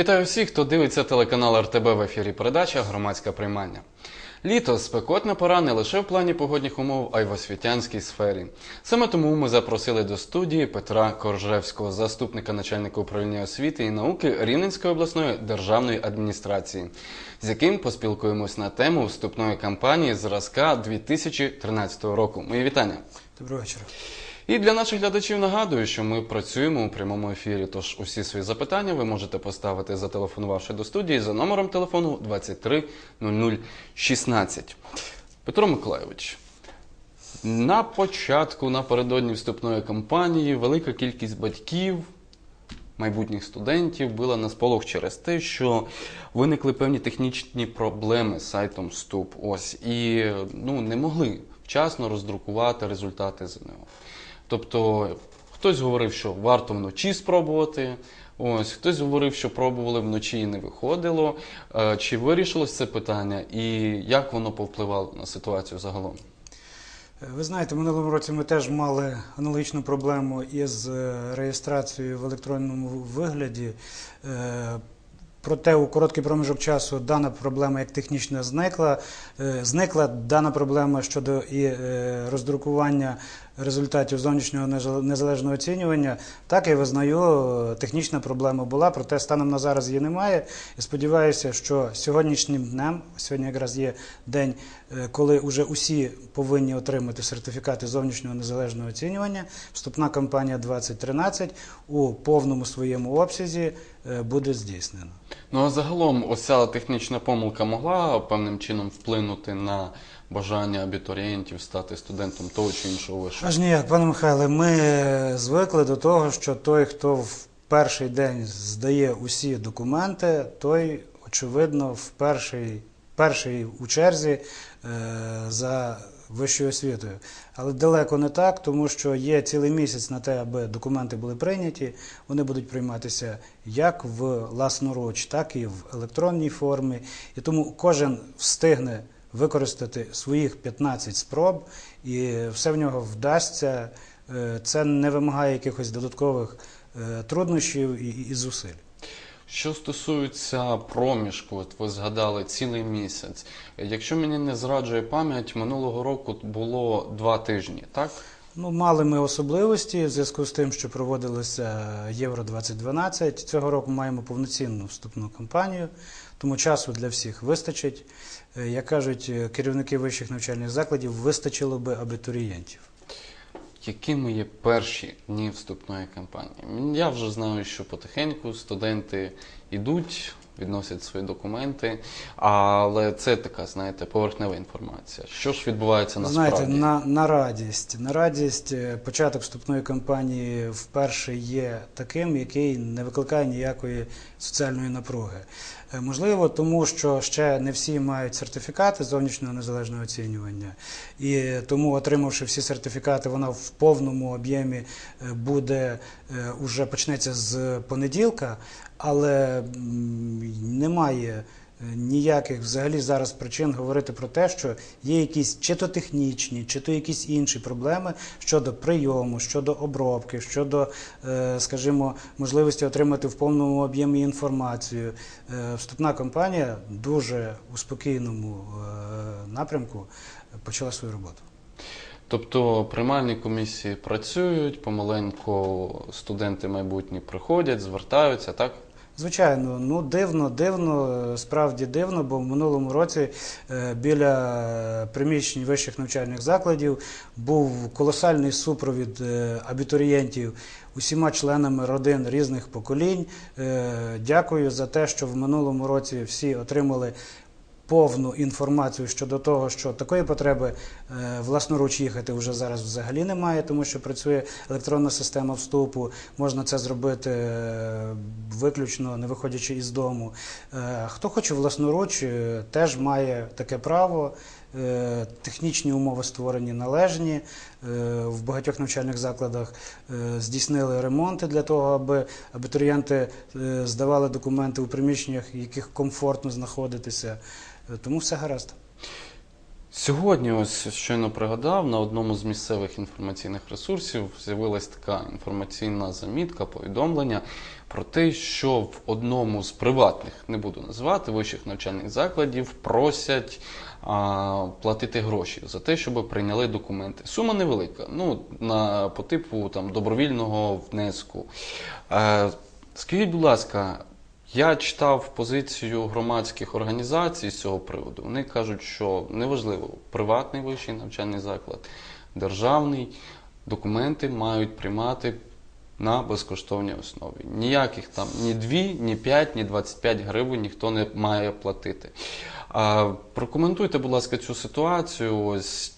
Вітаю всіх, хто дивиться телеканал РТБ в ефірі передача Громадське приймання. Літо спекотна пора не лише в плані погодних умов, а й в освітянській сфері. Саме тому ми запросили до студії Петра Коржевського, заступника начальника управління освіти і науки Рівненської обласної державної адміністрації, з яким поспілкуємось на тему вступної кампанії зразка 2013 року. Мої вітання. Доброго вечора. І для наших глядачів нагадую, що ми працюємо у прямому ефірі. Тож усі свої запитання ви можете поставити, зателефонувавши до студії за номером телефону 23 00 16. Петро Миколайович, на початку, напередодні вступної кампанії, велика кількість батьків, майбутніх студентів була на сполох через те, що виникли певні технічні проблеми з сайтом вступ. Ось і ну, не могли вчасно роздрукувати результати ЗНО. Тобто хтось говорив, що варто вночі спробувати. Ось хтось говорив, що пробували вночі і не виходило. Е, Чи вирішилось це питання, і як воно повпливало на ситуацію загалом? Ви знаєте, минулому році ми теж мали аналогічну проблему із е, реєстрацією в електронному вигляді. Е, Проте у короткий проміжок часу дана проблема як технічна зникла. Зникла дана проблема щодо і роздрукування результатів зовнішнього незалежного оцінювання. Так я визнаю, е, технічна проблема була, проте станом на зараз її немає. І сподіваюся, що сьогоднішнім днем, сьогодні якраз є день, е, коли вже усі повинні отримати сертифікати зовнішнього незалежного оцінювання. Вступна кампанія 2013 у повному своєму обсязі е, буде здійснена. Ну а загалом, ось технічна помилка могла певним чином вплинути на бажання абітурієнтів стати студентом того чи іншого вишу? Аж ніяк, пане Михайле, ми звикли до того, що той, хто в перший день здає усі документи, той, очевидно, в перший, перший у черзі е, за вищою освітою. Але далеко не так, тому що є цілий місяць на те, аби документи були прийняті. Вони будуть прийматися як в власноруч, так і в електронній формі. І тому кожен встигне використати своїх 15 спроб, і все в нього вдасться. Е, Це не вимагає якихось додаткових е, труднощів і, і зусиль. Що стосується проміжку, от ви згадали цілий місяць. Якщо мені не зраджує пам'ять, минулого року було два тижні, так? Ну, мали ми особливості в зв'язку з тим, що проводилося Євро 2012. Цього року маємо повноцінну вступну кампанію, тому часу для всіх вистачить. Е, Як кажуть е, керівники вищих навчальних закладів, вистачило би абітурієнтів. Якими є перші дні вступної кампанії? Я вже знаю, що потихеньку студенти йдуть, відносять свої документи, але це така, знаєте, поверхнева інформація. Що ж відбувається насправді? Знаєте, на, на радість. На радість е, початок вступної кампанії вперше є таким, який не викликає ніякої соціальної напруги. Е, Можливо, тому що ще не всі мають сертифікати зовнішнього незалежного оцінювання, і тому, отримавши всі сертифікати, вона в повному об'ємі е, буде е, уже почнеться з понеділка, але немає ніяких взагалі зараз причин говорити про те, що є якісь чи то технічні, чи то якісь інші проблеми щодо прийому, щодо обробки, щодо, е, скажімо, можливості отримати в повному об'ємі інформацію. Е, Вступна кампанія дуже у спокійному е, напрямку почала свою роботу. Тобто приймальні комісії працюють, помаленьку студенти майбутні приходять, звертаються, так? Звичайно, ну дивно, дивно, е, справді дивно, бо в минулому році е, біля приміщень вищих навчальних закладів був колосальний супровід е, абітурієнтів усіма членами родин різних поколінь. Е, Дякую за те, що в минулому році всі отримали. Повну інформацію щодо того, що такої потреби е, власноруч їхати вже зараз взагалі немає, тому що працює електронна система вступу. Можна це зробити е, виключно не виходячи із дому. Е, Хто хоче власноруч, теж має таке право. Е, Технічні умови створені належні. Е, В багатьох навчальних закладах е, здійснили ремонти для того, аби абітурієнти здавали документи у приміщеннях, в яких комфортно знаходитися. Тому все гаразд. Сьогодні, ось щойно пригадав, на одному з місцевих інформаційних ресурсів з'явилась така інформаційна замітка, повідомлення про те, що в одному з приватних, не буду називати, вищих навчальних закладів просять а, платити гроші за те, щоб прийняли документи. Сума невелика, ну на по типу там добровільного внеску. Е, скажіть, будь ласка. Я читав позицію громадських організацій з цього приводу. Вони кажуть, що неважливо, приватний вищий навчальний заклад, державний, документи мають приймати на безкоштовній основі. Ніяких там ні 2, ні 5, ні 25 гривень ніхто не має платити. А, прокоментуйте, будь ласка, цю ситуацію. Ось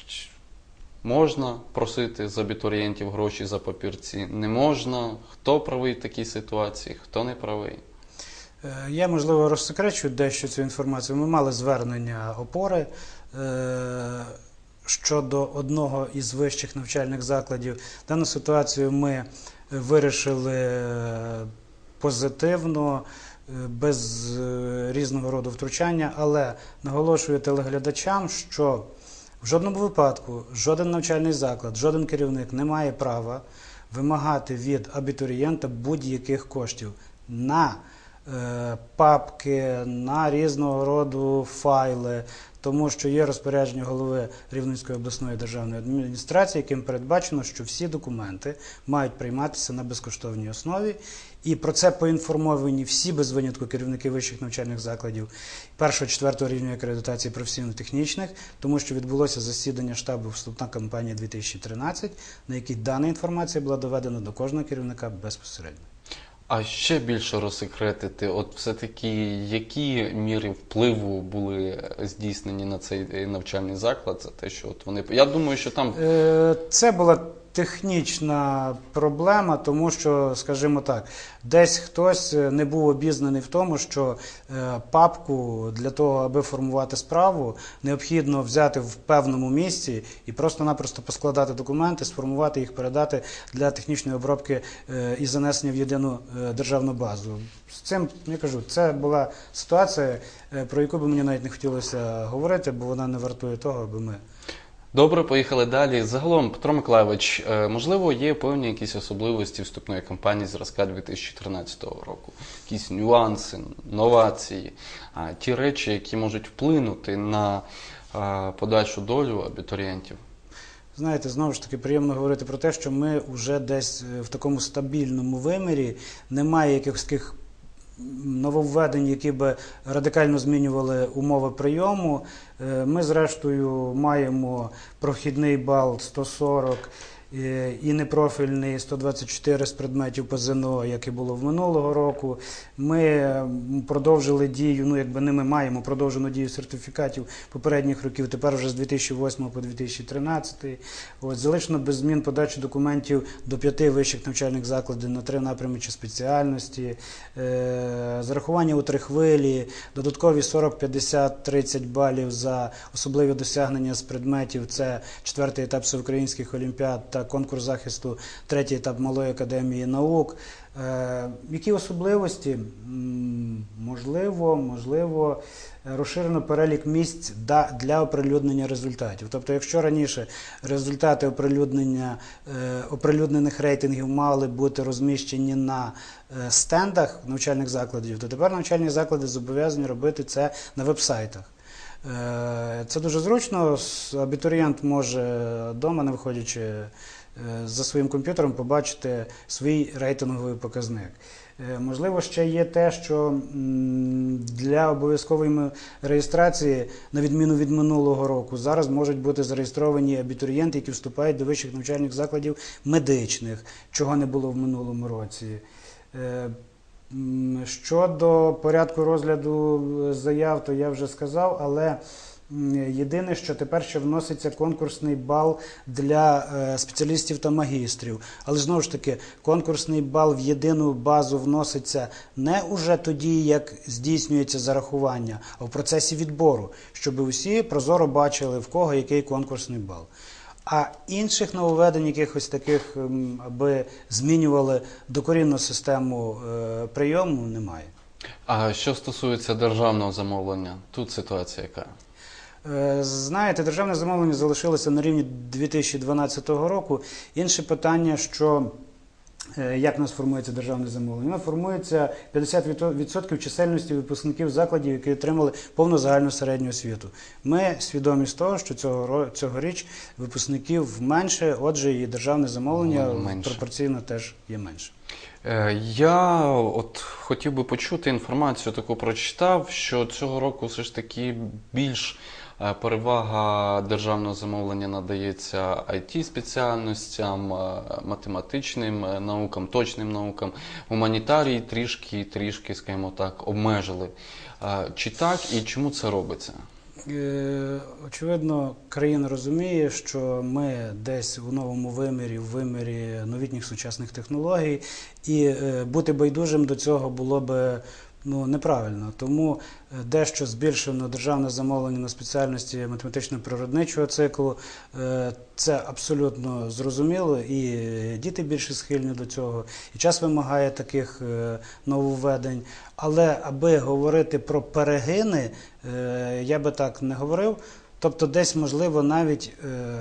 можна просити з абітурієнтів гроші за папірці, не можна. Хто правий в такій ситуації, хто не правий. Е, Я, можливо, розсекречу дещо цю інформацію. Ми мали звернення опори е, щодо одного із вищих навчальних закладів. Дану ситуацію ми вирішили е, позитивно, без різного роду втручання, але наголошую телеглядачам, що в жодному випадку жоден навчальний заклад, жоден керівник не має права вимагати від абітурієнта будь-яких коштів на папки, на різного роду файли, тому що є розпорядження голови Рівненської обласної державної адміністрації, яким передбачено, що всі документи мають прийматися на безкоштовній основі. І про це поінформовані всі без винятку керівники вищих навчальних закладів першого четвертого рівня акредитації професійно-технічних, тому що відбулося засідання штабу вступна кампанія 2013, на якій дана інформація була доведена до кожного керівника безпосередньо. А ще більше розсекретити, от все-таки які міри впливу були здійснені на цей е, навчальний заклад за те, що от вони. Я думаю, що там Е, Це була технічна проблема, тому що, скажімо так, десь хтось е, не був обізнаний в тому, що е, папку для того, аби формувати справу, необхідно взяти в певному місці і просто-напросто поскладати документи, сформувати їх, передати для технічної обробки е, і занесення в єдину державну базу. З цим я кажу, це була ситуація, про яку би мені навіть не хотілося говорити, бо вона не вартує того, аби ми. Добре поїхали далі. Загалом, Петро Миколайович, е, можливо, є певні якісь особливості вступної кампанії зразка 2013 року, якісь нюанси, новації, ті речі, які можуть вплинути на подальшу долю абітурієнтів. Знаєте, знову ж таки приємно говорити про те, що ми вже десь е, в такому стабільному вимірі, немає якихось таких нововведень, які би радикально змінювали умови прийому. Е, Ми, зрештою, маємо прохідний бал 140 е, і непрофільний 124 з предметів по ЗНО, як і було в минулого року. Ми продовжили дію, ну якби не ми маємо продовжену дію сертифікатів попередніх років, тепер вже з 2008 по 2013. От, залишено без змін подачу документів до п'яти вищих навчальних закладів на три напрями чи спеціальності, е, зарахування у три хвилі, додаткові 40, 50, 30 балів за особливі досягнення з предметів. Це четвертий етап всеукраїнських олімпіад та конкурс захисту, третій етап Малої академії наук. Е, які особливості? Можливо, можливо, розширено перелік місць для оприлюднення результатів. Тобто, якщо раніше результати оприлюднення е, оприлюднених рейтингів мали бути розміщені на е, стендах навчальних закладів, то тепер навчальні заклади зобов'язані робити це на веб-сайтах. Е, Це дуже зручно. Абітурієнт може вдома, не виходячи е, за своїм комп'ютером, побачити свій рейтинговий показник. Е, Можливо, ще є те, що для обов'язкової реєстрації, на відміну від минулого року, зараз можуть бути зареєстровані абітурієнти, які вступають до вищих навчальних закладів медичних, чого не було в минулому році. Щодо порядку розгляду е, заяв, то я вже сказав, але єдине, що тепер ще вноситься конкурсний бал для е, спеціалістів та магістрів. Але знову ж таки, конкурсний бал в єдину базу вноситься не уже тоді, як здійснюється зарахування, а в процесі відбору, щоб усі прозоро бачили, в кого який конкурсний бал. А інших нововведень, якихось таких, ем, аби змінювали докорінну систему е, прийому, немає. А що стосується державного замовлення, тут ситуація яка? Е, Знаєте, державне замовлення залишилося на рівні 2012 року. Інше питання, що як у нас формується державне замовлення? Воно формується 50% чисельності випускників закладів, які отримали повну загальну середню освіту. Ми свідомі з того, що цього цьогоріч випускників менше, отже, і державне замовлення Ну, менше. пропорційно теж є менше. Е, Я от хотів би почути інформацію, таку прочитав, що цього року все ж таки більш е, перевага державного замовлення надається it спеціальностям, е, математичним е, наукам, точним наукам. Гуманітарії трішки, трішки, скажімо так, обмежили. Е, Чи так і чому це робиться? Е, Очевидно, країна розуміє, що ми десь у новому вимірі, в вимірі новітніх сучасних технологій, і е, бути байдужим до цього було би ну, неправильно. Тому е, дещо збільшено державне замовлення на спеціальності математично-природничого циклу. Е, Це абсолютно зрозуміло, і діти більше схильні до цього, і час вимагає таких е, нововведень. Але аби говорити про перегини, е, я би так не говорив. Тобто, десь можливо навіть е,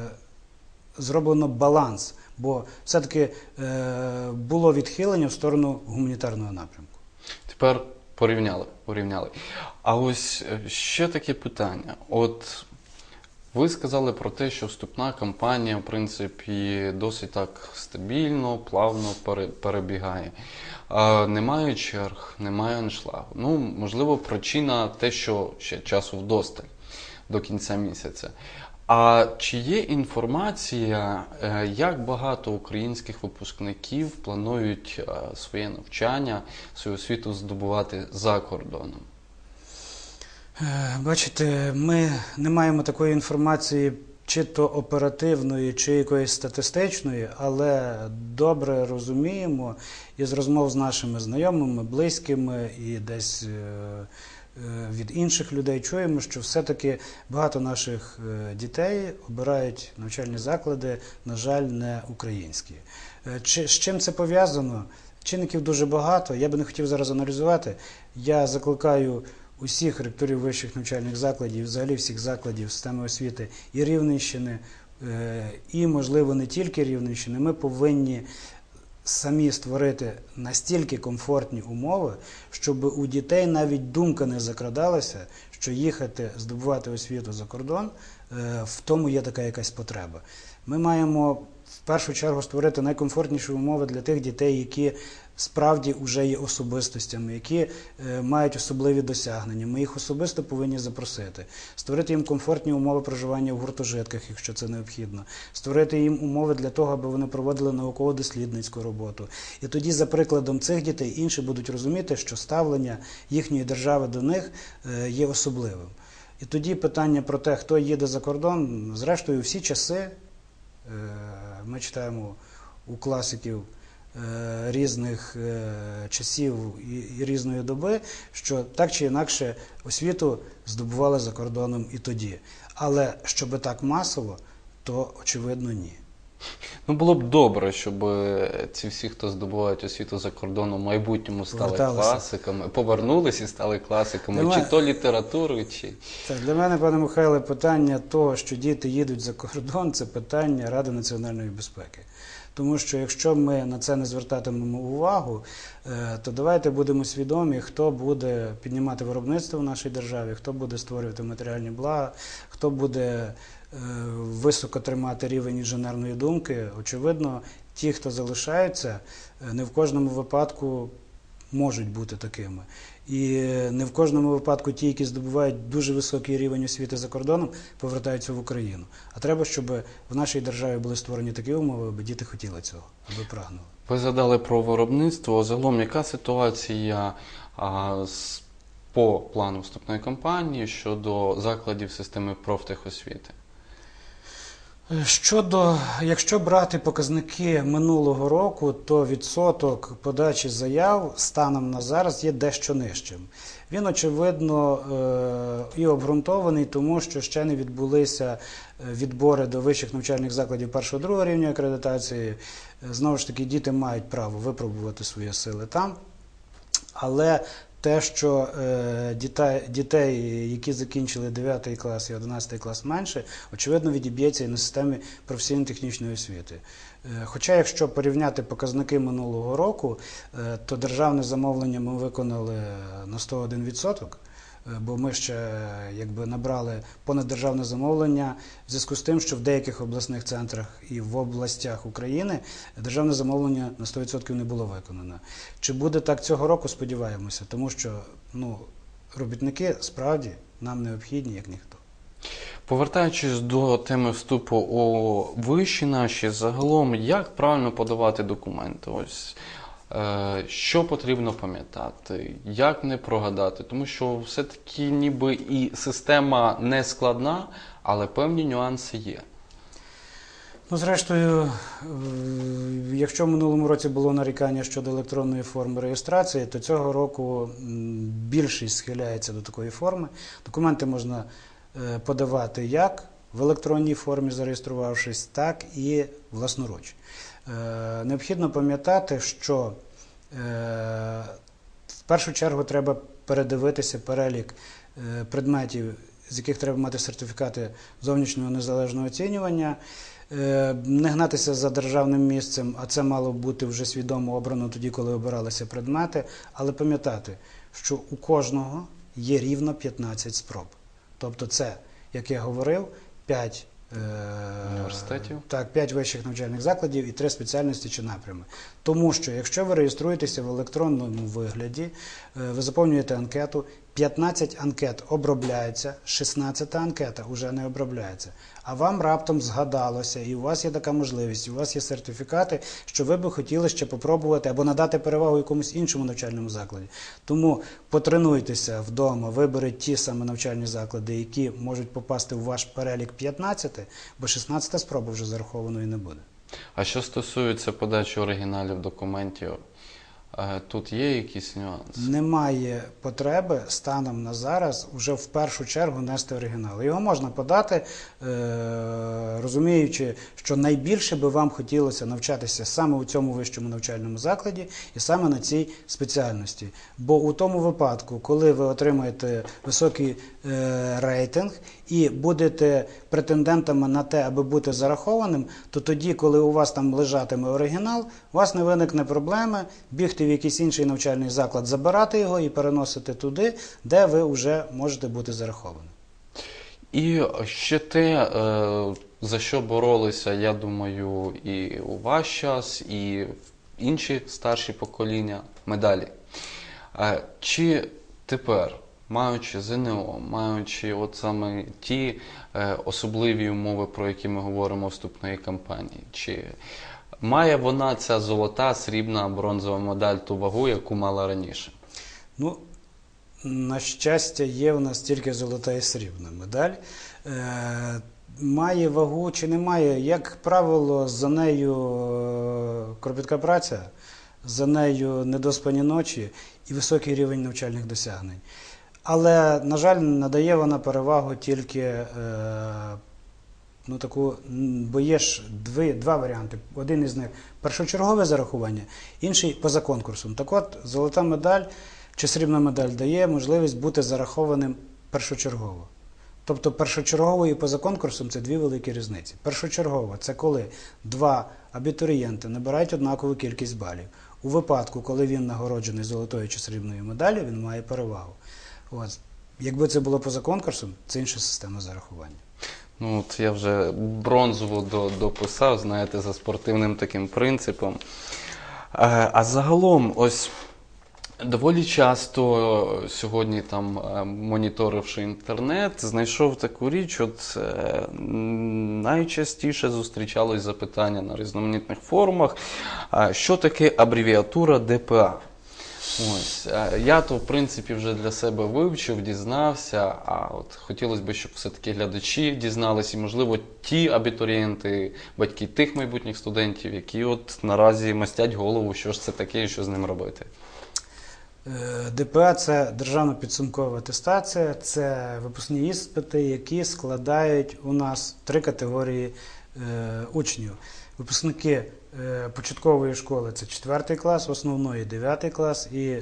зроблено баланс, бо все-таки е, було відхилення в сторону гуманітарного напрямку. Тепер порівняли, порівняли. А ось е, ще таке питання. От ви сказали про те, що вступна кампанія, в принципі, досить так стабільно, плавно перебігає. А, немає черг, немає аншлагу. Ну, можливо, причина те, що ще часу вдосталь до кінця місяця. А чи є інформація, е, як багато українських випускників планують е, своє навчання, свою освіту здобувати за кордоном? Е, Бачите, ми не маємо такої інформації, чи то оперативної, чи якоїсь статистичної, але добре розуміємо із розмов з нашими знайомими, близькими і десь від інших людей чуємо, що все-таки багато наших е, дітей обирають навчальні заклади, на жаль, не українські. Е, Чи, з чим це пов'язано? Чинників дуже багато. Я би не хотів зараз аналізувати. Я закликаю усіх ректорів вищих навчальних закладів, взагалі всіх закладів системи освіти і Рівненщини, е, і, можливо, не тільки Рівненщини. Ми повинні самі створити настільки комфортні умови, щоб у дітей навіть думка не закрадалася, що їхати здобувати освіту за кордон, е, в тому є така якась потреба. Ми маємо в першу чергу створити найкомфортніші умови для тих дітей, які справді вже є особистостями, які е, мають особливі досягнення. Ми їх особисто повинні запросити, створити їм комфортні умови проживання в гуртожитках, якщо це необхідно, створити їм умови для того, аби вони проводили науково-дослідницьку роботу. І тоді, за прикладом цих дітей, інші будуть розуміти, що ставлення їхньої держави до них е, є особливим. І тоді питання про те, хто їде за кордон, зрештою, всі часи е, ми читаємо у класиків різних е, часів і, різної доби, що так чи інакше освіту здобували за кордоном і тоді. Але щоб так масово, то очевидно ні. Ну, було б добре, щоб е, ці всі, хто здобувають освіту за кордоном, в майбутньому стали Поверталися. класиками, повернулись і стали класиками, Нема- чи то літератури, чи. Так, для мене, пане Михайле, питання того, що діти їдуть за кордон, це питання Ради національної безпеки. Тому що якщо ми на це не звертатимемо увагу, е, то давайте будемо свідомі, хто буде піднімати виробництво в нашій державі, хто буде створювати матеріальні блага, хто буде е, високо тримати рівень інженерної думки. Очевидно, ті, хто залишаються, е, не в кожному випадку можуть бути такими. І не в кожному випадку ті, які здобувають дуже високий рівень освіти за кордоном, повертаються в Україну. А треба, щоб в нашій державі були створені такі умови, аби діти хотіли цього, аби прагнули. Ви згадали про виробництво. Загалом, яка ситуація а, з, по плану вступної кампанії щодо закладів системи профтехосвіти? Щодо, якщо брати показники минулого року, то відсоток подачі заяв станом на зараз є дещо нижчим. Він, очевидно, е, і обґрунтований, тому що ще не відбулися е, відбори до вищих навчальних закладів першого-другого рівня акредитації. Е, Знову ж таки, діти мають право випробувати свої сили там. Але те, що е, дітей, дітей, які закінчили 9 клас і 11 клас менше, очевидно, відіб'ється і на системі професійно-технічної освіти. Е, Хоча, якщо порівняти показники минулого року, е, то державне замовлення ми виконали на 101%. Е, Бо ми ще якби набрали понад державне замовлення в зв'язку з тим, що в деяких обласних центрах і в областях України державне замовлення на 100% не було виконано. Чи буде так цього року? Сподіваємося, тому що ну, робітники справді нам необхідні, як ніхто. Повертаючись до теми вступу у виші наші, загалом, як правильно подавати документи? Ось що потрібно пам'ятати, як не прогадати, тому що все-таки ніби і система не складна, але певні нюанси є. Ну, зрештою, е, якщо в минулому році було нарікання щодо електронної форми реєстрації, то цього року більшість схиляється до такої форми. Документи можна е, подавати як в електронній формі, зареєструвавшись, так і власноруч. Е, Необхідно пам'ятати, що е, в першу чергу треба передивитися перелік е, предметів, з яких треба мати сертифікати зовнішнього незалежного оцінювання. Не гнатися за державним місцем, а це мало бути вже свідомо обрано тоді, коли обиралися предмети, але пам'ятати, що у кожного є рівно 15 спроб. Тобто це, як я говорив, 5 Університетів? Так, 5 вищих навчальних закладів і 3 спеціальності чи напрями. Тому що якщо ви реєструєтеся в електронному вигляді, е, ви заповнюєте анкету, 15 анкет обробляється, 16 анкета вже не обробляється. А вам раптом згадалося, і у вас є така можливість, у вас є сертифікати, що ви би хотіли ще попробувати або надати перевагу якомусь іншому навчальному закладі. Тому потренуйтеся вдома, виберіть ті саме навчальні заклади, які можуть попасти в ваш перелік 15, бо 16 спроба вже зарахованої не буде. А що стосується подачі оригіналів документів, е, тут є якісь нюанси? Немає потреби станом на зараз вже в першу чергу нести оригінал. Його можна подати, е, розуміючи, що найбільше би вам хотілося навчатися саме у цьому вищому навчальному закладі і саме на цій спеціальності. Бо у тому випадку, коли ви отримаєте високий е, рейтинг і будете претендентами на те, аби бути зарахованим, то тоді, коли у вас там лежатиме оригінал, у вас не виникне проблеми бігти в якийсь інший навчальний заклад, забирати його і переносити туди, де ви вже можете бути зараховані. І ще те, е, за що боролися, я думаю, і у ваш час, і інші старші покоління медалі. Е, Чи тепер, маючи ЗНО, маючи от саме ті е, особливі умови, про які ми говоримо вступної кампанії, чи має вона ця золота, срібна, бронзова медаль ту вагу, яку мала раніше? Ну, на щастя, є в нас тільки золота і срібна медаль. Е, має вагу чи не має, як правило, за нею е, кропітка праця, за нею недоспані ночі і високий рівень навчальних досягнень. Але, на жаль, надає вона перевагу тільки е, ну, таку, бо є ж дві, два варіанти. Один із них першочергове зарахування, інший поза конкурсом. Так от, золота медаль чи срібна медаль дає можливість бути зарахованим першочергово. Тобто першочергово і поза конкурсом це дві великі різниці. Першочергово це коли два абітурієнти набирають однакову кількість балів. У випадку, коли він нагороджений золотою чи срібною медаллю, він має перевагу. От. Якби це було поза конкурсом, це інша система зарахування. Ну, от я вже бронзову дописав, знаєте, за спортивним таким принципом. Е, А загалом, ось доволі часто сьогодні, там, е, моніторивши інтернет, знайшов таку річ, от е, найчастіше зустрічалось запитання на різноманітних форумах, що таке абревіатура ДПА. Ось е, я то в принципі вже для себе вивчив, дізнався. А от хотілося б, щоб все-таки глядачі дізналися, і можливо ті абітурієнти, батьки тих майбутніх студентів, які от наразі мастять голову, що ж це таке і що з ним робити. Е, ДПА це державна підсумкова атестація, це випускні іспити, які складають у нас три категорії е, учнів: випускники початкової школи це 4 клас, основної 9 клас і е,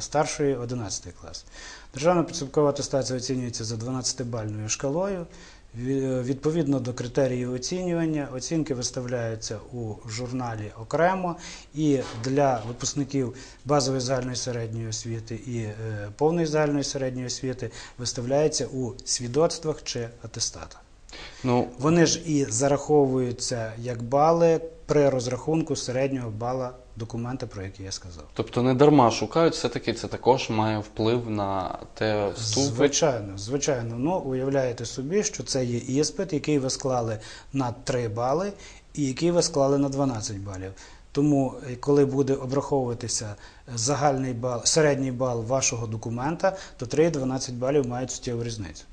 старшої 11 клас. Державна підсумкова атестація оцінюється за 12-бальною шкалою. Відповідно до критеріїв оцінювання, оцінки виставляються у журналі окремо і для випускників базової загальної середньої освіти і е, повної загальної середньої освіти виставляються у свідоцтвах чи атестатах. Ну, Вони ж і зараховуються як бали при розрахунку середнього бала документа, про який я сказав. тобто не дарма шукають, все-таки це також має вплив на те вступи. Звичайно, звичайно. Ну, уявляєте собі, що це є іспит, який ви склали на 3 бали і який ви склали на 12 балів. Тому, е, коли буде обраховуватися загальний бал, середній бал вашого документа, то 3 і 12 балів мають суттєву різницю.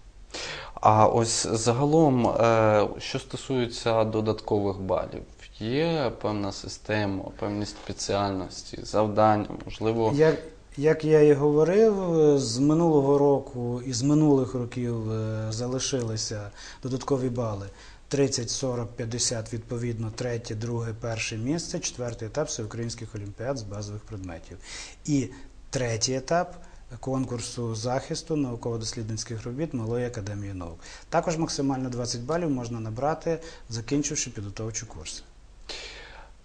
А ось загалом, е, що стосується додаткових балів, є певна система, певні спеціальності, завдання, можливо. Як, як я і говорив, з минулого року і з минулих років е, залишилися додаткові бали 30, 40, 50, відповідно, третє, друге, перше місце, четвертий етап всеукраїнських олімпіад з базових предметів. І третій етап конкурсу захисту науково-дослідницьких робіт Малої академії наук. Також максимально 20 балів можна набрати, закінчивши підготовчі курси.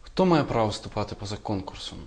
Хто має право вступати поза конкурсом?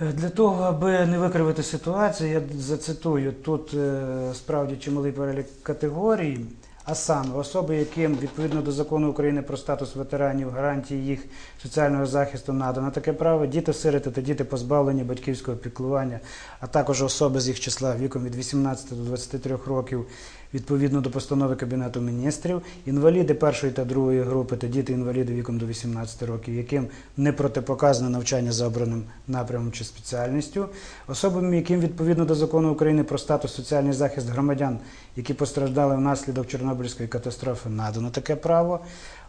Е, Для того, аби не викривити ситуацію, я зацитую тут е, справді чималий перелік категорій, а саме особи, яким відповідно до закону України про статус ветеранів, гарантії їх соціального захисту надано таке право, діти-сироти та діти позбавлені батьківського піклування, а також особи з їх числа віком від 18 до 23 років відповідно до постанови Кабінету міністрів, інваліди першої та другої групи та діти-інваліди віком до 18 років, яким не протипоказане навчання за обраним напрямом чи спеціальністю, особам, яким відповідно до закону України про статус соціальний захист громадян, які постраждали внаслідок Чорнобильської катастрофи, надано таке право,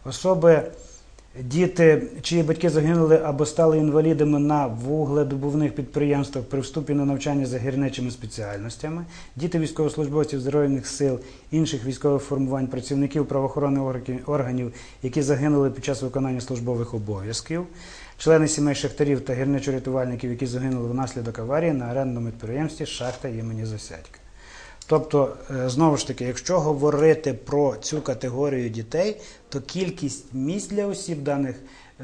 особи. Діти, чиї батьки загинули або стали інвалідами на вугледобувних підприємствах при вступі на навчання за гірничими спеціальностями, діти військовослужбовців Збройних сил, інших військових формувань, працівників правоохоронних органів- які загинули під час виконання службових обов'язків, члени сімей шахтарів та гірничо-рятувальників, які загинули внаслідок аварії на орендному підприємстві шахта імені Засядька. Тобто, е, знову ж таки, якщо говорити про цю категорію дітей, то кількість місць для осіб даних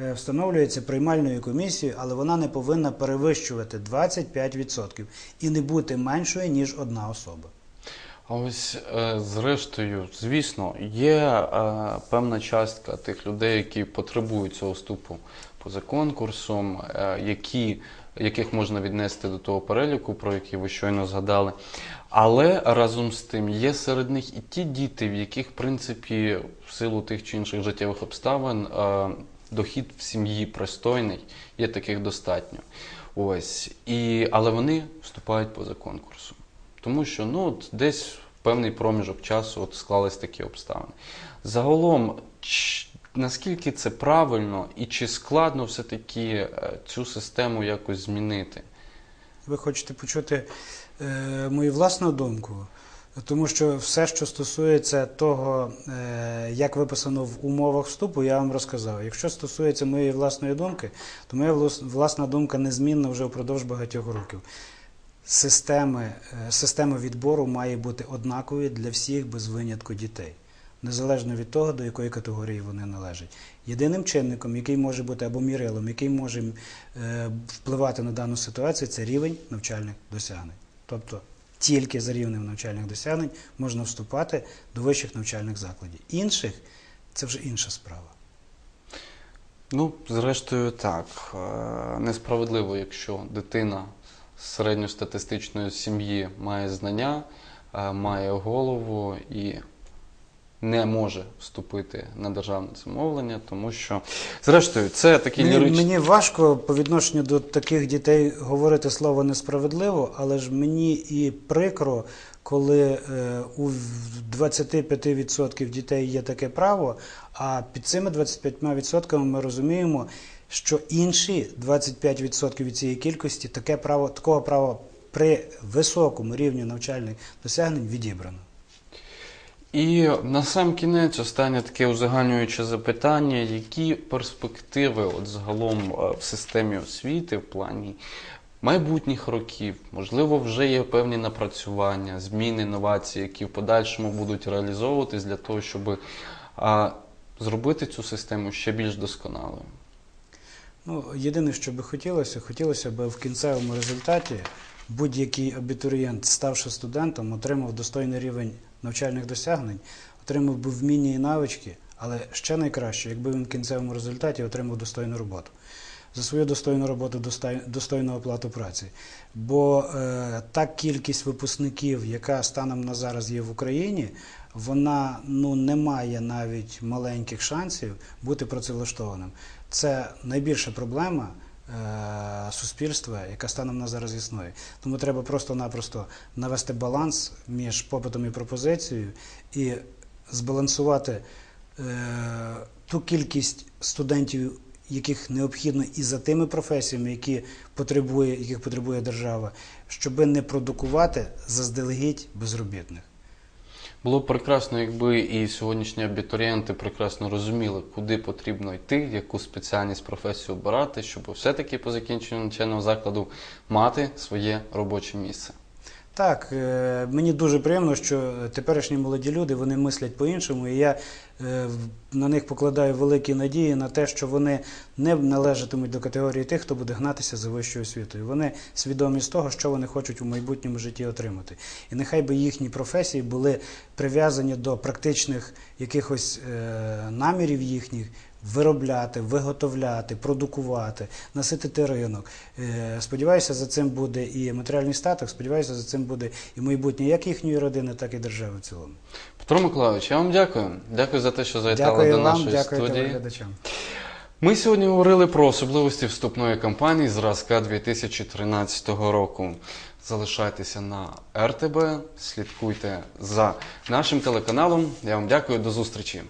е, встановлюється приймальною комісією, але вона не повинна перевищувати 25% і не бути меншою, ніж одна особа. А ось е, зрештою, звісно, є певна частка тих людей, які потребують цього вступу поза конкурсом, які, яких можна віднести до того переліку, про який ви щойно згадали. Але разом з тим є серед них і ті діти, в яких, в принципі, в силу тих чи інших життєвих обставин е, дохід в сім'ї пристойний, є таких достатньо. Ось. І, але вони вступають поза конкурсом. Тому що ну, от десь в певний проміжок часу от склались такі обставини. Загалом, ч- наскільки це правильно і чи складно все-таки е, цю систему якось змінити? Ви хочете почути мою власну думку? Тому що все, що стосується того, е, як виписано в умовах вступу, я вам розказав. Якщо стосується моєї власної думки, то моя власна думка незмінна вже впродовж багатьох років. Системи, е, система відбору має бути однаковою для всіх без винятку дітей, незалежно від того, до якої категорії вони належать. Єдиним чинником, який може бути або мірилом, який може е, впливати на дану ситуацію, це рівень навчальних досягнень. Тобто тільки за рівнем навчальних досягнень можна вступати до вищих навчальних закладів. Інших це вже інша справа. Ну, зрештою, так. Е, Несправедливо, якщо дитина з середньостатистичної сім'ї має знання, е, має голову і не може вступити на державне замовлення, тому що, зрештою, це такий Мені, ліричний. мені важко по відношенню до таких дітей говорити слово несправедливо, але ж мені і прикро, коли е, у 25% дітей є таке право, а під цими 25% ми розуміємо, що інші 25% від цієї кількості таке право, такого права при високому рівні навчальних досягнень відібрано. І на сам кінець останнє таке узагальнююче запитання: які перспективи от загалом е, в системі освіти в плані майбутніх років? Можливо, вже є певні напрацювання, зміни, інновації, які в подальшому будуть реалізовуватись для того, щоб а, зробити цю систему ще більш досконалою. Ну, єдине, що би хотілося, хотілося б в кінцевому результаті будь-який абітурієнт, ставши студентом, отримав достойний рівень навчальних досягнень, отримав би вміння і навички, але ще найкраще, якби він в кінцевому результаті отримав достойну роботу. За свою достойну роботу достойну оплату праці. Бо е, та кількість випускників, яка станом на зараз є в Україні, вона ну, не має навіть маленьких шансів бути працевлаштованим. Це найбільша проблема е, суспільства, яка станом на зараз існує. Тому треба просто-напросто навести баланс між попитом і пропозицією і збалансувати е, ту кількість студентів, яких необхідно і за тими професіями, які потребує, яких потребує держава, щоби не продукувати заздалегідь безробітних. Було б прекрасно, якби і сьогоднішні абітурієнти прекрасно розуміли, куди потрібно йти, яку спеціальність професію обирати, щоб все-таки по закінченню навчального закладу мати своє робоче місце. Так, е, мені дуже приємно, що теперішні молоді люди вони мислять по-іншому, і я е, на них покладаю великі надії на те, що вони не належатимуть до категорії тих, хто буде гнатися за вищою освітою. Вони свідомі з того, що вони хочуть у майбутньому житті отримати. І нехай би їхні професії були прив'язані до практичних якихось е, намірів їхніх. Виробляти, виготовляти, продукувати, наситити ринок. Е, Сподіваюся, за цим буде і матеріальний статок, сподіваюся, за цим буде і майбутнє як їхньої родини, так і держави в цілому. Петро Миколайович, я вам дякую. Дякую за те, що завітали Дякую до вам, нашої дякую студії. телеглядачам. Ми сьогодні говорили про особливості вступної кампанії зразка 2013 року. Залишайтеся на РТБ, слідкуйте за нашим телеканалом. Я вам дякую, до зустрічі.